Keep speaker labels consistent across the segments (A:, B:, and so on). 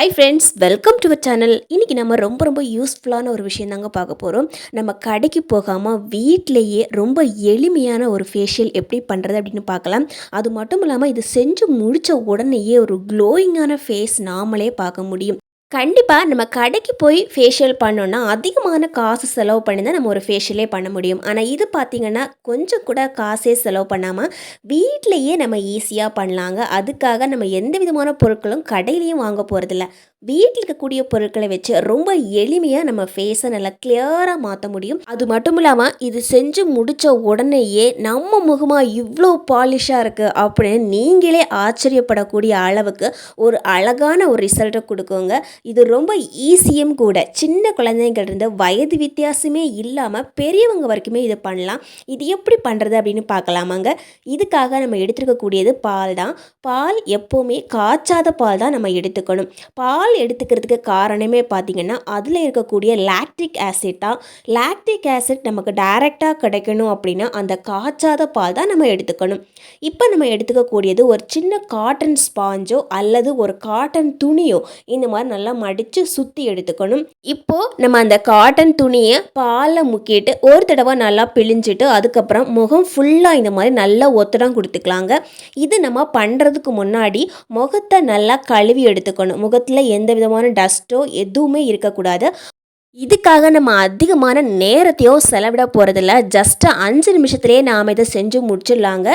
A: Hi friends welcome to channel இன்றைக்கி நம்ம ரொம்ப ரொம்ப யூஸ்ஃபுல்லான ஒரு விஷயம் தாங்க பார்க்க போகிறோம் நம்ம கடைக்கு போகாமல் வீட்டிலேயே ரொம்ப எளிமையான ஒரு ஃபேஷியல் எப்படி பண்ணுறது அப்படின்னு பார்க்கலாம். அது மட்டும் இல்லாமல் இது செஞ்சு முடித்த உடனேயே ஒரு க்ளோயிங்கான ஃபேஸ் நாமளே பார்க்க முடியும். கண்டிப்பாக நம்ம கடைக்கு போய் ஃபேஷியல் பண்ணோன்னா அதிகமான காசு செலவு பண்ணி தான் நம்ம ஒரு ஃபேஷியலே பண்ண முடியும். ஆனால் இது பார்த்திங்கன்னா கொஞ்சம் கூட காசே செலவு பண்ணாமல் வீட்டிலையே நம்ம ஈஸியாக பண்ணலாங்க. அதுக்காக நம்ம எந்த விதமான பொருட்களும் கடையிலையும் வாங்க போகிறதில்ல வீட்டில் இருக்கக்கூடிய பொருட்களை வச்சு ரொம்ப எளிமையாக நம்ம ஃபேஸை நல்லா கிளியராக மாற்ற முடியும். அது மட்டும் இல்லாமல் இது செஞ்சு முடித்த உடனேயே நம்ம முகமாக இவ்வளோ பாலிஷாக இருக்குது அப்படின்னு நீங்களே ஆச்சரியப்படக்கூடிய அளவுக்கு ஒரு அழகான ஒரு ரிசல்ட்டை கொடுக்குங்க. இது ரொம்ப ஈஸியும் கூட. சின்ன குழந்தைங்கள்ருந்து வயது வித்தியாசமே இல்லாமல் பெரியவங்க வரைக்குமே இது பண்ணலாம். இது எப்படி பண்ணுறது அப்படின்னு பார்க்கலாமாங்க. இதுக்காக நம்ம எடுத்துருக்கக்கூடியது பால் தான். பால் எப்போவுமே காய்ச்சாத பால் தான் நம்ம எடுத்துக்கணும். பால் எடுத்துக்கிறதுக்கு காரணமே பார்த்திங்கன்னா அதில் இருக்கக்கூடிய லாக்டிக் ஆசிட் தான். லாக்டிக் ஆசிட் நமக்கு டைரெக்டாக கிடைக்கணும் அப்படின்னா அந்த காய்ச்சாத பால் தான் நம்ம எடுத்துக்கணும். இப்போ நம்ம எடுத்துக்கக்கூடியது ஒரு சின்ன காட்டன் ஸ்பாஞ்சோ அல்லது ஒரு காட்டன் துணியோ இந்த மாதிரி நல்லா மடித்து சுற்றி எடுத்துக்கணும். இப்போது நம்ம அந்த காட்டன் துணியை பாலில் முக்கிட்டு ஒரு தடவை நல்லா பிழிஞ்சிட்டு அதுக்கப்புறம் முகம் ஃபுல்லாக இந்த மாதிரி நல்லா ஒத்தடம் கொடுத்துக்கலாங்க. இது நம்ம பண்ணுறதுக்கு முன்னாடி முகத்தை நல்லா கழுவி எடுத்துக்கணும். முகத்தில் எந்த விதமான டஸ்ட்டோ எதுவுமே இருக்கக்கூடாது. இதுக்காக நம்ம அதிகமான நேரத்தையும் செலவிட போகிறதில்ல ஜஸ்ட்டு அஞ்சு நிமிஷத்துலேயே நாம் இதை செஞ்சு முடிச்சிடலாங்க.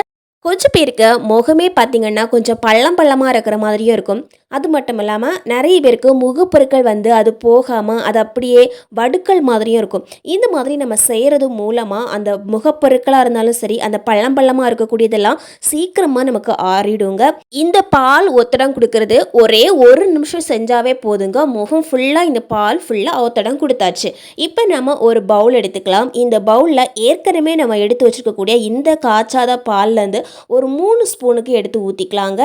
A: கொஞ்சம் பேருக்கு முகமே பார்த்திங்கன்னா கொஞ்சம் பள்ளம் பள்ளமாக இருக்கிற மாதிரியும் இருக்கும். அது மட்டும் இல்லாமல் நிறைய பேருக்கு முகப்பொருட்கள் வந்து அது போகாமல் அது அப்படியே வடுக்கள் மாதிரியும் இருக்கும். இந்த மாதிரி நம்ம செய்கிறது மூலமாக அந்த முகப்பொருட்களாக இருந்தாலும் சரி அந்த பள்ளம் பள்ளமாக இருக்கக்கூடியதெல்லாம் சீக்கிரமாக நமக்கு ஆறிடுங்க. இந்த பால் ஒத்தடம் கொடுக்கறது ஒரே ஒரு நிமிஷம் செஞ்சாவே போதுங்க. முகம் ஃபுல்லாக இந்த பால் ஃபுல்லாக ஒத்தடம் கொடுத்தாச்சு. இப்போ நம்ம ஒரு பவுல் எடுத்துக்கலாம். இந்த பவுலில் ஏற்கனவே நம்ம எடுத்து வச்சுருக்கக்கூடிய இந்த காய்ச்சாத பால்லேருந்து ஒரு மூணு ஸ்பூனுக்கு எடுத்து ஊற்றிக்கலாங்க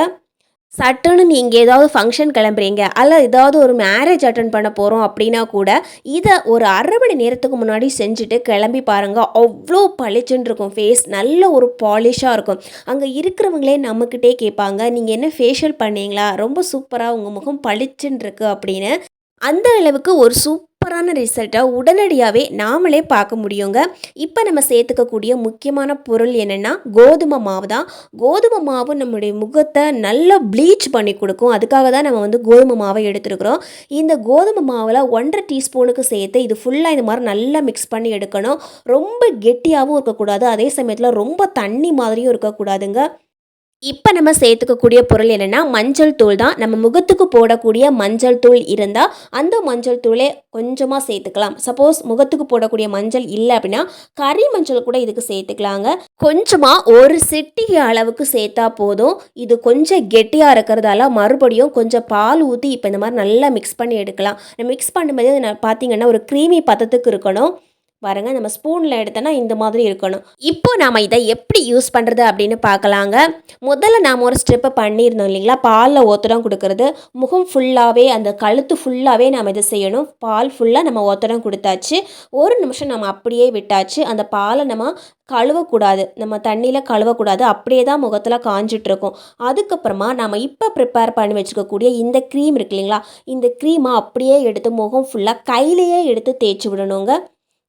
A: சட்டுன்னு நீங்கள் ஏதாவது ஃபங்க்ஷன் கிளம்புறீங்க அல்ல ஏதாவது ஒரு மேரேஜ் அட்டன் பண்ண போகிறோம் அப்படின்னா கூட இதை ஒரு அரை மணி நேரத்துக்கு முன்னாடி செஞ்சுட்டு கிளம்பி பாருங்கள் அவ்வளோ பளிச்சுன்னு இருக்கும் ஃபேஸ் நல்ல ஒரு பாலிஷாக இருக்கும். அங்கே இருக்கிறவங்களே நம்மக்கிட்டே கேட்பாங்க நீங்கள் என்ன ஃபேஷியல் பண்ணீங்களா? ரொம்ப சூப்பராக உங்கள் முகம் பளிச்சுன்னு இருக்குது அப்படின்னு. அந்த அளவுக்கு ஒரு சூப் சூப்பரான ரிசல்ட்டை உடனடியாகவே நாமளே பார்க்க முடியுங்க. இப்போ நம்ம சேர்த்துக்கக்கூடிய முக்கியமான பொருள் என்னென்னா கோதுமை மாவு தான். கோதுமை மாவு நம்முடைய முகத்தை நல்லா ப்ளீச் பண்ணி கொடுக்கும். அதுக்காக தான் நம்ம வந்து கோதுமை மாவை எடுத்துருக்குறோம். இந்த கோதுமை மாவில் ஒன்றரை டீஸ்பூனுக்கு சேர்த்து இது ஃபுல்லாக இந்த மாதிரி நல்லா மிக்ஸ் பண்ணி எடுக்கணும். ரொம்ப கெட்டியாகவும் இருக்கக்கூடாது. அதே சமயத்தில் ரொம்ப தண்ணி மாதிரியும் இருக்கக்கூடாதுங்க. இப்போ நம்ம சேர்த்துக்கக்கூடிய பொருள் என்னென்னா மஞ்சள் தூள் தான். நம்ம முகத்துக்கு போடக்கூடிய மஞ்சள் தூள் இருந்தால் அந்த மஞ்சள் தூளே கொஞ்சமாக சேர்த்துக்கலாம். சப்போஸ் முகத்துக்கு போடக்கூடிய மஞ்சள் இல்லை அப்படின்னா கறி மஞ்சள் கூட இதுக்கு சேர்த்துக்கலாங்க. கொஞ்சமாக ஒரு சிட்டிகை அளவுக்கு சேர்த்தா போதும். இது கொஞ்சம் கெட்டியாக இருக்கிறதால மறுபடியும் கொஞ்சம் பால் ஊற்றி இப்போ இந்த மாதிரி நல்லா மிக்ஸ் பண்ணி எடுக்கலாம். மிக்ஸ் பண்ணும்போது பார்த்தீங்கன்னா ஒரு க்ரீமி பதத்துக்கு இருக்கணும். பாருங்க நம்ம ஸ்பூனில் எடுத்தோன்னா இந்த மாதிரி இருக்கணும். இப்போ நாம் இதை எப்படி யூஸ் பண்ணுறது அப்படின்னு பார்க்கலாங்க. முதல்ல நாம் ஒரு ஸ்டெப்பை பண்ணியிருந்தோம் இல்லைங்களா? பாலில் ஒத்தடம் கொடுக்கறது. முகம் ஃபுல்லாகவே அந்த கழுத்து ஃபுல்லாகவே நாம் இதை செய்யணும். பால் ஃபுல்லாக நம்ம ஒத்தடம் கொடுத்தாச்சு. ஒரு நிமிஷம் நம்ம அப்படியே விட்டாச்சு. அந்த பாலை நம்ம கழுவக்கூடாது. நம்ம தண்ணியில் கழுவக்கூடாது. அப்படியே தான் முகத்தில் காஞ்சிட்ருக்கும் அதுக்கப்புறமா நம்ம இப்போ ப்ரிப்பேர் பண்ணி வச்சுக்கக்கூடிய இந்த க்ரீம் இருக்கு இல்லைங்களா? இந்த க்ரீமை அப்படியே எடுத்து முகம் ஃபுல்லாக கையிலையே எடுத்து தேய்ச்சி விடணுங்க.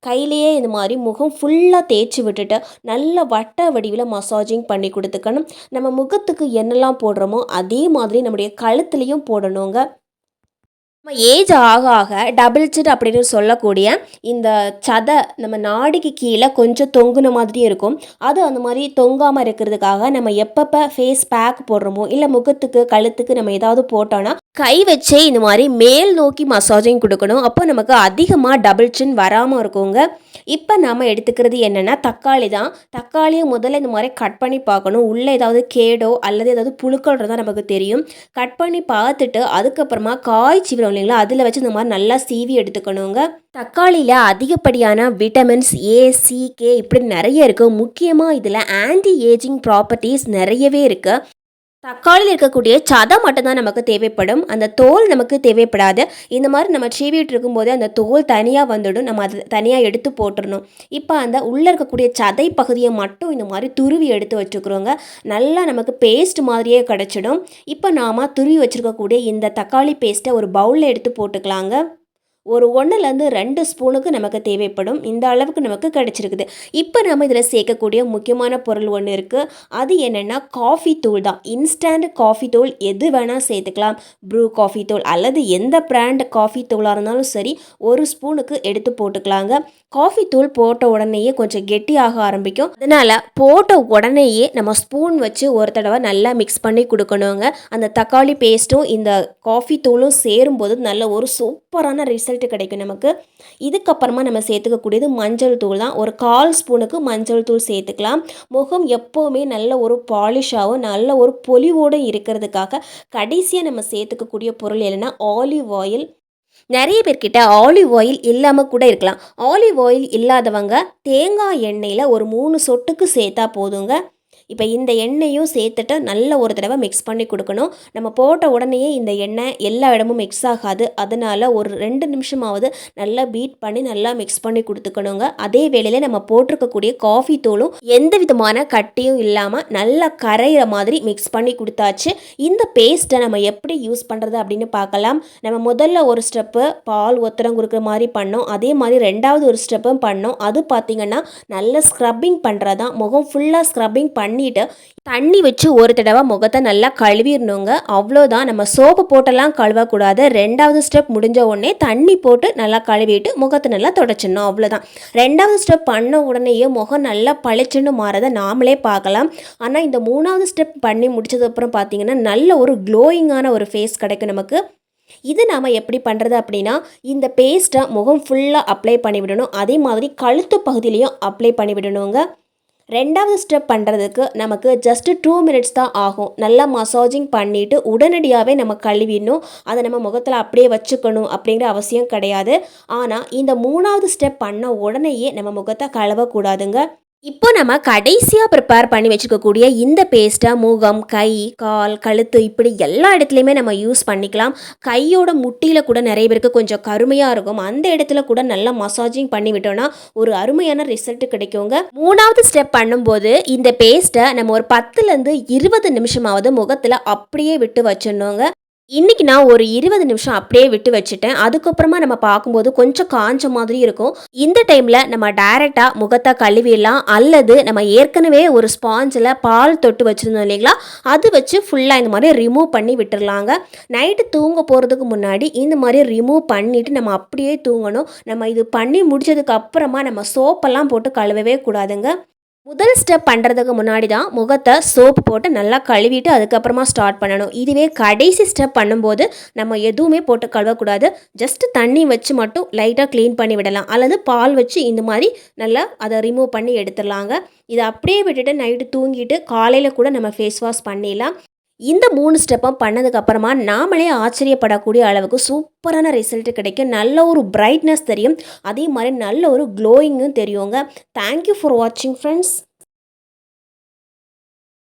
A: கையிலேயே இந்த மாதிரி முகம் ஃபுல்லாக தேய்ச்சி விட்டுட்டு நல்ல வட்ட வடிவில் மசாஜிங் பண்ணி கொடுத்துக்கணும். நம்ம முகத்துக்கு என்னெல்லாம் போடுறோமோ அதே மாதிரி நம்முடைய கழுத்துலேயும் போடணுங்க. நம்ம ஏஜ் ஆக ஆக டபுள் சிட் அப்படின்னு சொல்லக்கூடிய இந்த சதை நம்ம நாடிக்கு கீழே கொஞ்சம் தொங்குன மாதிரி இருக்கும். அது அந்த மாதிரி தொங்காமல் இருக்கிறதுக்காக நம்ம எப்பப்போ ஃபேஸ் பேக் போடுறோமோ இல்லை முகத்துக்கு கழுத்துக்கு நம்ம ஏதாவது போட்டோன்னா கை வச்சே இந்த மாதிரி மேல் நோக்கி மசாஜிங் கொடுக்கணும். அப்போ நமக்கு அதிகமாக டபுள் சின் வராமல் இருக்குங்க. இப்போ நாம் எடுத்துக்கிறது என்னென்னா தக்காளி தான். தக்காளியை முதல்ல இந்த மாதிரி கட் பண்ணி பார்க்கணும். உள்ளே ஏதாவது கேடோ அல்லது ஏதாவது புழுக்கள் தான் நமக்கு தெரியும். கட் பண்ணி பார்த்துட்டு அதுக்கப்புறமா காய் சீவிரம் இல்லைங்களா? அதில் வச்சு இந்த மாதிரி நல்லா சீவி எடுத்துக்கணுங்க. தக்காளியில் அதிகப்படியான விட்டமின்ஸ் ஏ சி கே இப்படி நிறைய இருக்குது முக்கியமாக இதில் ஆன்டி ஏஜிங் ப்ராப்பர்ட்டிஸ் நிறையவே இருக்குது தக்காளியில் இருக்கக்கூடிய சதை மட்டும்தான் நமக்கு தேவைப்படும். அந்த தோல் நமக்கு தேவைப்படாது. இந்த மாதிரி நம்ம சீவிட்டு இருக்கும்போது அந்த தோல் தனியாக வந்துடும். நம்ம அதை தனியாக எடுத்து போட்டுடணும் இப்போ அந்த உள்ளே இருக்கக்கூடிய சதை பகுதியை மட்டும் இந்த மாதிரி துருவி எடுத்து வச்சுக்கிறோங்க. நல்லா நமக்கு பேஸ்ட் மாதிரியே கிடச்சிடும். இப்போ நாம் துருவி வச்சுருக்கக்கூடிய இந்த தக்காளி பேஸ்ட்டை ஒரு பவுலில் எடுத்து போட்டுக்கலாங்க. ஒரு ஒன்றுலேருந்து ரெண்டு ஸ்பூனுக்கு நமக்கு தேவைப்படும். இந்த அளவுக்கு நமக்கு கிடச்சிருக்குது. இப்போ நம்ம இதில் சேர்க்கக்கூடிய முக்கியமான பொருள் ஒன்று இருக்குது அது என்னென்னா காஃபி தூள் தான். இன்ஸ்டன்ட் காஃபி தூள் எது வேணால் சேர்த்துக்கலாம். ப்ரூ காஃபி தூள் அல்லது எந்த பிராண்ட் காஃபி தூளாக இருந்தாலும் சரி ஒரு ஸ்பூனுக்கு எடுத்து போட்டுக்கலாங்க. காஃபி தூள் போட்ட உடனேயே கொஞ்சம் கெட்டியாக ஆரம்பிக்கும். அதனால் போட்ட உடனேயே நம்ம ஸ்பூன் வச்சு ஒரு தடவை நல்லா மிக்ஸ் பண்ணி கொடுக்கணுங்க. அந்த தக்காளி பேஸ்ட்டும் இந்த காஃபி தூளும் சேரும்போது நல்ல ஒரு சூப்பரான ரிசல்ட் கிடைக்கும் நமக்கு. இதுக்கப்புறமா நம்ம சேர்த்துக்கக்கூடியது மஞ்சள் தூள் தான். ஒரு கால் ஸ்பூனுக்கு மஞ்சள் தூள் சேர்த்துக்கலாம். முகம் எப்போவுமே நல்ல ஒரு பாலிஷாகவும் நல்ல ஒரு பொலிவோடு இருக்கிறதுக்காக கடைசியாக நம்ம சேர்த்துக்கக்கூடிய பொருள் என்னென்னா ஆலிவ் ஆயில் நிறைய பேர்கிட்ட ஆலிவ் ஆயில் இல்லாமல் கூட இருக்கலாம். ஆலிவ் ஆயில் இல்லாதவங்க தேங்காய் எண்ணெயில் ஒரு மூணு சொட்டுக்கு சேர்த்தா போதுங்க. இப்போ இந்த எண்ணெயும் சேர்த்துட்டு நல்ல ஒரு தடவை மிக்ஸ் பண்ணி கொடுக்கணும். நம்ம போட்ட உடனேயே இந்த எண்ணெய் எல்லா இடமும் மிக்ஸ் ஆகாது. அதனால் ஒரு ரெண்டு நிமிஷமாவது நல்லா பீட் பண்ணி நல்லா மிக்ஸ் பண்ணி கொடுத்துக்கணுங்க. அதே வேளையில் நம்ம போட்டிருக்கக்கூடிய காஃபி தூளும் எந்த விதமான கட்டியும் இல்லாமல் நல்லா கரையிற மாதிரி மிக்ஸ் பண்ணி கொடுத்தாச்சு. இந்த பேஸ்ட்டை நம்ம எப்படி யூஸ் பண்ணுறது அப்படின்னு பார்க்கலாம். நம்ம முதல்ல ஒரு ஸ்டெப்பு பால் ஒத்தரம் கொடுக்குற மாதிரி பண்ணோம். அதே மாதிரி ரெண்டாவது ஒரு ஸ்டெப்பும் பண்ணோம். அது பார்த்திங்கன்னா நல்ல ஸ்க்ரப்பிங் பண்ணுறதான் முகம் ஃபுல்லாக ஸ்க்ரப்பிங் பண்ணி பண்ணிவிட்டு தண்ணி வச்சு ஒரு தடவை முகத்தை நல்லா கழுவிடணுங்க. அவ்வளோதான் நம்ம சோப்பு போட்டெல்லாம் கழுவக்கூடாது. ரெண்டாவது ஸ்டெப் முடிஞ்ச உடனே தண்ணி போட்டு நல்லா கழுவிட்டு முகத்தை நல்லா தொடச்சிடணும். அவ்வளோதான் ரெண்டாவது ஸ்டெப் பண்ண உடனேயே முகம் நல்லா பளிச்சுன்னு மாறதை நாமளே பார்க்கலாம். ஆனால் இந்த மூணாவது ஸ்டெப் பண்ணி முடிச்சதுக்கப்புறம் பார்த்தீங்கன்னா நல்ல ஒரு க்ளோயிங்கான ஒரு ஃபேஸ் கிடைக்கும் நமக்கு. இது நாம் எப்படி பண்ணுறது அப்படின்னா இந்த பேஸ்ட்டை முகம் ஃபுல்லாக அப்ளை பண்ணிவிடணும். அதே மாதிரி கழுத்து பகுதியிலையும் அப்ளை பண்ணிவிடணுங்க. ரெண்டாவது ஸ்டெப் பண்ணுறதுக்கு நமக்கு ஜஸ்ட்டு டூ மினிட்ஸ் தான் ஆகும். நல்லா மசாஜிங் பண்ணிவிட்டு உடனடியாகவே நம்ம கழுவிடணும். அதை நம்ம முகத்தில் அப்படியே வச்சுக்கணும் அப்படிங்கிற அவசியம் கிடையாது. ஆனால் இந்த மூணாவது ஸ்டெப் பண்ண உடனேயே நம்ம முகத்தை கழுவக்கூடாதுங்க. இப்போ நம்ம கடைசியாக ப்ரிப்பேர் பண்ணி வச்சுக்கக்கூடிய இந்த பேஸ்ட்டை முகம் கை கால் கழுத்து இப்படி எல்லா இடத்துலையுமே நம்ம யூஸ் பண்ணிக்கலாம். கையோட முட்டியில் கூட நிறைய பேருக்கு கொஞ்சம் கருமையாக இருக்கும். அந்த இடத்துல கூட நல்லா மசாஜிங் பண்ணி விட்டோம்னா ஒரு அருமையான ரிசல்ட் கிடைக்குங்க. மூணாவது ஸ்டெப் பண்ணும்போது இந்த பேஸ்ட்டை நம்ம ஒரு பத்துலேருந்து இருபது நிமிஷமாவது முகத்தில் அப்படியே விட்டு வச்சிடணுங்க. இன்றைக்கி நான் ஒரு இருபது நிமிஷம் அப்படியே விட்டு வச்சுட்டேன். அதுக்கப்புறமா நம்ம பார்க்கும்போது கொஞ்சம் காஞ்ச மாதிரி இருக்கும். இந்த டைமில் நம்ம டைரெக்டாக முகத்தை கழுவிடலாம். அல்லது நம்ம ஏற்கனவே ஒரு ஸ்பாஞ்சில் பால் தொட்டு வச்சுருந்தோம் இல்லைங்களா? அது வச்சு ஃபுல்லாக இந்த மாதிரி ரிமூவ் பண்ணி விட்டுடலாங்க நைட்டு தூங்க போகிறதுக்கு முன்னாடி இந்த மாதிரி ரிமூவ் பண்ணிவிட்டு நம்ம அப்படியே தூங்கணும். நம்ம இது பண்ணி முடிச்சதுக்கு அப்புறமா நம்ம சோப்பெல்லாம் போட்டு கழுவவே கூடாதுங்க. முதல் ஸ்டெப் பண்ணுறதுக்கு முன்னாடி தான் முகத்தை சோப்பு போட்டு நல்லா கழுவிட்டு அதுக்கப்புறமா ஸ்டார்ட் பண்ணணும். இதுவே கடைசி ஸ்டெப் பண்ணும்போது நம்ம எதுவுமே போட்டு கழுவக்கூடாது. ஜஸ்ட் தண்ணி வச்சு மட்டும் லைட்டாக க்ளீன் பண்ணி விடலாம். அல்லது பால் வச்சு இந்த மாதிரி நல்லா அதை ரிமூவ் பண்ணி எடுத்துடலாங்க. இதை அப்படியே விட்டுட்டு நைட்டு தூங்கிட்டு காலையில் கூட நம்ம ஃபேஸ் வாஷ் பண்ணிடலாம். இந்த மூணு ஸ்டெப்பும் பண்ணதுக்கப்புறமா நாமளே ஆச்சரியப்படக்கூடிய அளவுக்கு சூப்பரான ரிசல்ட் கிடைக்கும். நல்ல ஒரு பிரைட்னஸ் தெரியும். அதே மாதிரி நல்ல ஒரு க்ளோயிங்கும் தெரியுங்க. தேங்க்யூ ஃபார் வாட்சிங் ஃப்ரெண்ட்ஸ்